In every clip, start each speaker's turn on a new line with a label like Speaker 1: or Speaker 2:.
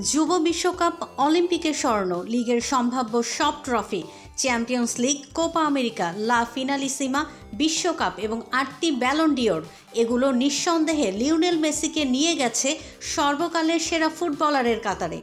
Speaker 1: যুব বিশ্বকাপ অলিম্পিকে স্বর্ণ, লিগের সম্ভাব্য সব trophy, champions league, Copa America, La Finalissima, বিশ্বকাপ এবং আটটি ব্যালন্ডিওর এগুলো নিঃসন্দেহে লিওনেল মেসিকে নিয়ে গেছে সর্বকালের সেরা ফুটবলারের কাতারে।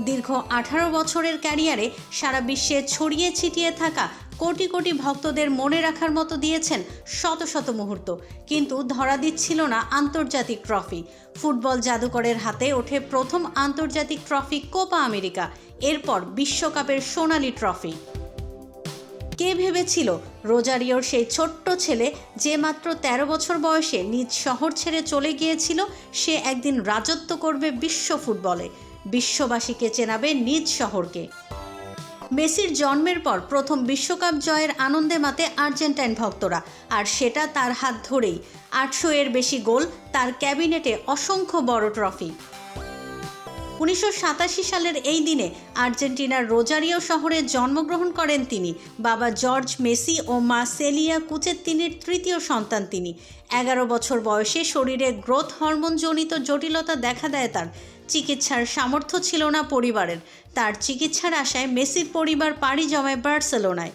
Speaker 1: দীর্ঘ আঠারো বছরের ক্যারিয়ারে সারা বিশ্বে ছড়িয়ে ছিটিয়ে থাকা কোটি কোটি ভক্তদের মনে রাখার মতো দিয়েছেন শত শত মুহূর্ত। কিন্তু ধরা দিচ্ছিল না আন্তর্জাতিক ট্রফি। ফুটবল জাদুকরের হাতে ওঠে প্রথম আন্তর্জাতিক ট্রফি কোপা আমেরিকা, এরপর বিশ্বকাপের সোনালি ট্রফি। কে ভেবেছিল রোজারিওর সেই ছোট্ট ছেলে যে মাত্র ১৩ বছর বয়সে নিজ শহর ছেড়ে চলে গিয়েছিল, সে একদিন রাজত্ব করবে বিশ্ব ফুটবলে। বিশ্ববাসীকে চেনাবে নিজ শহরকে। মেসির জন্মের পর প্রথম বিশ্বকাপ জয়ের আনন্দে মাতে আর্জেন্টাইন ভক্তরা। আর সেটা তার হাত ধরেই। আটশো এর বেশি গোল তার ক্যাবিনেটে অসংখ্য বড় ট্রফি। উনিশশো সাতাশি সালের এই দিনে আর্জেন্টিনার রোজারিও শহরে জন্মগ্রহণ করেন তিনি। বাবা জর্জ মেসি ও মা সেলিয়া কুচেত্তিনির তৃতীয় সন্তান তিনি। এগারো বছর বয়সে শরীরে গ্রোথ হরমোনজনিত জটিলতা দেখা দেয় তার। চিকিৎসার সামর্থ্য ছিল না পরিবারের। তার চিকিৎসার আশায় মেসির পরিবার পাড়ি জমায় বার্সেলোনায়।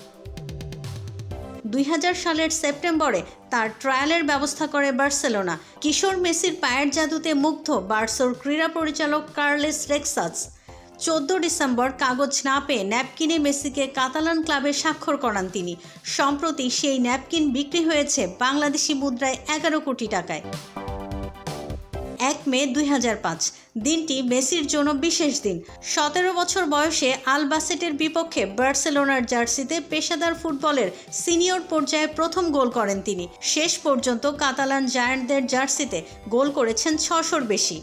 Speaker 1: দুই হাজার সালের সেপ্টেম্বরে তার ট্রায়ালের ব্যবস্থা করে বার্সেলোনা। কিশোর মেসির পায়ের জাদুতে মুগ্ধ বার্সোর ক্রীড়া পরিচালক কার্লেস রেক্সাস। চোদ্দ ডিসেম্বর কাগজ না পেয়ে ন্যাপকিনে মেসিকে কাতালান ক্লাবে স্বাক্ষর করান তিনি। সম্প্রতি সেই ন্যাপকিন বিক্রি হয়েছে বাংলাদেশি মুদ্রায় এগারো কোটি টাকায়। এক মে দুই হাজার পাঁচ। দিনটি মেসির জন্য বিশেষ দিন। সতেরো বছর বয়সে আলবাসেটের বিপক্ষে বার্সেলোনার জার্সিতে পেশাদার ফুটবলের সিনিয়র পর্যায়ে প্রথম গোল করেন তিনি। শেষ পর্যন্ত কাতালান জায়ান্টদের জার্সিতে গোল করেছেন ছশোর বেশি।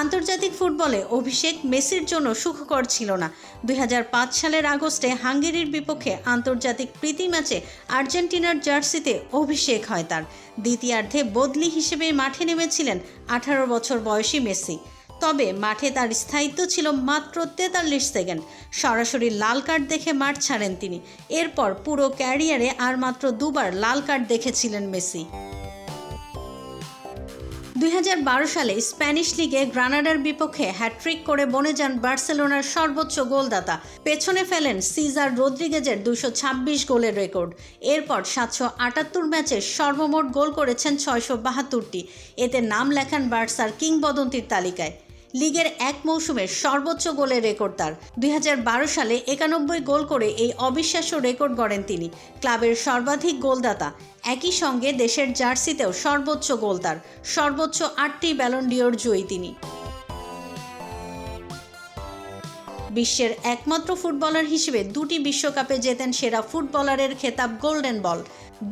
Speaker 1: আন্তর্জাতিক ফুটবলে অভিষেক মেসির জন্য সুখকর ছিল না। দুই হাজার পাঁচ সালের আগস্টে হাঙ্গেরির বিপক্ষে আন্তর্জাতিক প্রীতি ম্যাচে আর্জেন্টিনার জার্সিতে অভিষেক হয় তার। দ্বিতীয়ার্ধে বদলি হিসেবে মাঠে নেমেছিলেন আঠারো বছর বয়সী মেসি। তবে মাঠে তার স্থায়িত্ব ছিল মাত্র তেতাল্লিশ সেকেন্ড। সরাসরি লাল কার্ড দেখে মাঠ ছাড়েন তিনি। এরপর পুরো ক্যারিয়ারে আর মাত্র দুবার লাল কার্ড দেখেছিলেন মেসি। দুই হাজার বারো সালে স্প্যানিশ লিগে গ্রানাডার বিপক্ষে হ্যাট্রিক করে বনে যান বার্সেলোনার সর্বোচ্চ গোলদাতা। পেছনে ফেলেন সিজার রদ্রিগেজের দুশো গোলের রেকর্ড। এরপর সাতশো আটাত্তর ম্যাচে সর্বমোট গোল করেছেন ছয়শো বাহাত্তরটি। এতে নাম লেখান বার্সার কিংবদন্তির তালিকায়। লিগের এক মৌসুমে সর্বোচ্চ গোলের রেকর্ড তার। দুই সালে একানব্বই গোল করে এই অবিশ্বাস্য রেকর্ড গড়েন তিনি। ক্লাবের সর্বাধিক গোলদাতা। একই সঙ্গে দেশের জার্সিতেও সর্বোচ্চ গোল তার। সর্বোচ্চ আটটি ব্যালন্ডিওর জয়ী তিনি। বিশ্বের একমাত্র ফুটবলার হিসেবে দুটি বিশ্বকাপে জেতেন সেরা ফুটবলারের খেতাব গোল্ডেন বল।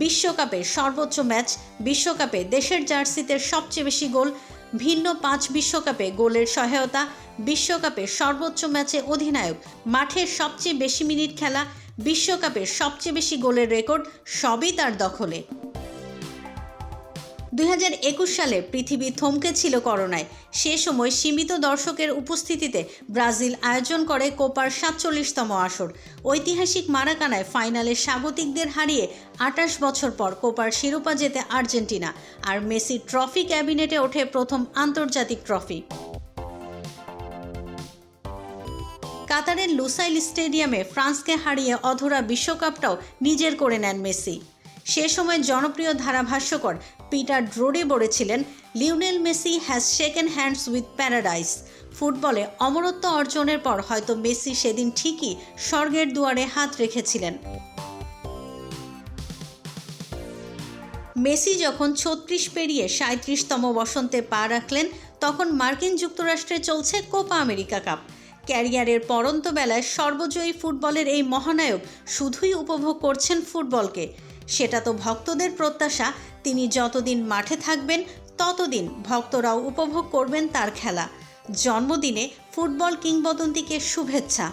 Speaker 1: বিশ্বকাপে সর্বোচ্চ ম্যাচ, বিশ্বকাপে দেশের জার্সিতে সবচেয়ে বেশি গোল ভিন্ন পাঁচ বিশ্বকাপে গোলের সহায়তা, বিশ্বকাপের সর্বোচ্চ ম্যাচে অধিনায়ক, মাঠের সবচেয়ে বেশি মিনিট খেলা, বিশ্বকাপের সবচেয়ে বেশি গোলের রেকর্ড, সবই তার দখলে। দুই হাজার একুশ সালে পৃথিবী থমকে ছিল করোনায়। সে সময় সীমিত দর্শকের উপস্থিতিতে ব্রাজিল আয়োজন করে কোপার সাতচল্লিশতম আসর। ঐতিহাসিক মারাকানায় ফাইনালে স্বাগতিকদের হারিয়ে আটাশ বছর পর কোপার শিরোপা জেতে আর্জেন্টিনা আর মেসি ট্রফি ক্যাবিনেটে ওঠে প্রথম আন্তর্জাতিক ট্রফি। কাতারের লুসাইল স্টেডিয়ামে ফ্রান্সকে হারিয়ে অধরা বিশ্বকাপটাও নিজের করে নেন মেসি। সে সময় জনপ্রিয় ধারাভাষ্যকর পিটার ড্রোডে বলেছিলেন, Lionel Messi has shaken hands with paradise ফুটবলে অমরত্ব অর্জনের পর হয়তো মেসি সেদিন ঠিকই স্বর্গের দুয়ারে হাত রেখেছিলেন। মেসি যখন ছত্রিশ পেরিয়ে সাঁত্রিশতম বসন্তে পা রাখলেন, তখন মার্কিন যুক্তরাষ্ট্রে চলছে কোপা আমেরিকা কাপ। ক্যারিয়ারের পরন্ত বেলায় সর্বজয়ী ফুটবলের এই মহানায়ক শুধুই উপভোগ করছেন ফুটবলকে। সেটা তো ভক্তদের প্রত্যাশা। তিনি যতদিন মাঠে থাকবেন, ততদিন ভক্তরাও উপভোগ করবেন তার খেলা। জন্মদিনে ফুটবল কিংবদন্তিকে শুভেচ্ছা।